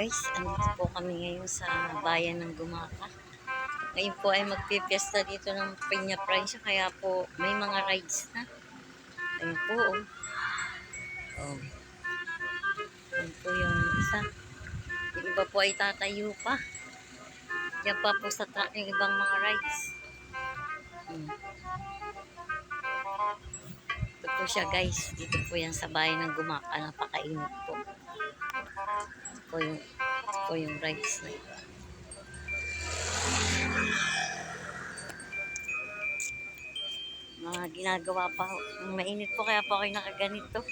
Guys, andito po kami ngayon sa bayan ng Gumaka. Ngayon po ay magpipiesta dito ng Peña Francia kaya po may mga rides na. Ayun po. Oh. oh. Ayun po yung isa. Yung iba po ay tatayo pa. Diyan pa po sa track yung ibang mga rides. Hmm. Ito po siya guys. Dito po yan sa bayan ng Gumaka. Napakainit po. Po yung, po yung rides na ito. Mga ginagawa pa. Mainit po kaya po ako nakaganito.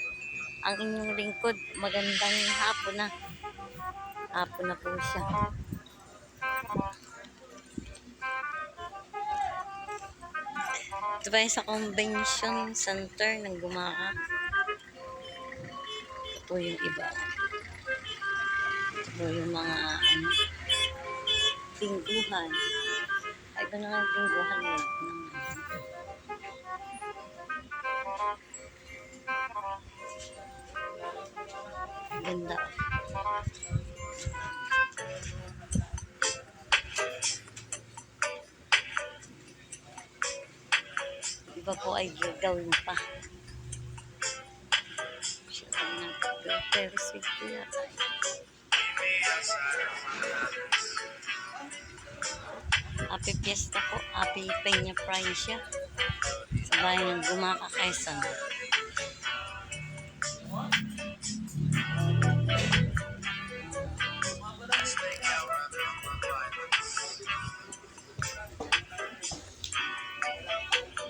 Ang inyong lingkod, magandang hapon na. Hapon na po siya. Ito ba sa convention center ng Gumaka? Ito po yung iba. Po yung mga ano, tingguhan. Ay, ito na nga tingguhan eh. Ganda. Iba po ay gagawin pa. Siya nag-gagawin. Pero sweet po yata. Happy Fiesta po. Happy Peña Francia. Sa bayan ng Gumaka, Quezon.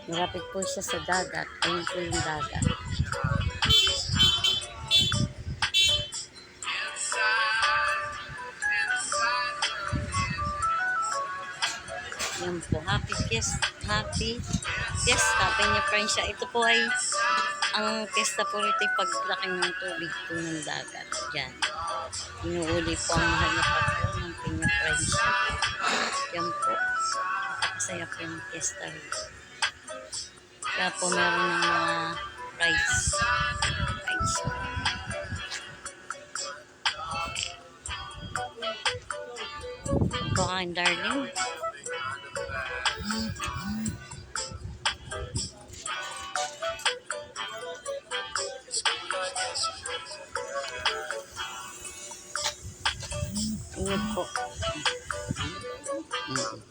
Malapit po siya sa dagat. Ayun po yung dagat. Yan po. Happy Fiesta. Happy Fiesta. Peña Francia. Ito po ay ang fiesta po rito ay paglaki ng tubig po ng dagat. Yan. Inuuli po ang mahal na patrol ng Peña Francia. Yan po. Napakasaya po yung fiesta rito. Kaya po meron ng mga rides. Rides. Ito ang darling. Ingat po. Mm-hmm.